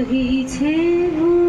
রহিছে ভূ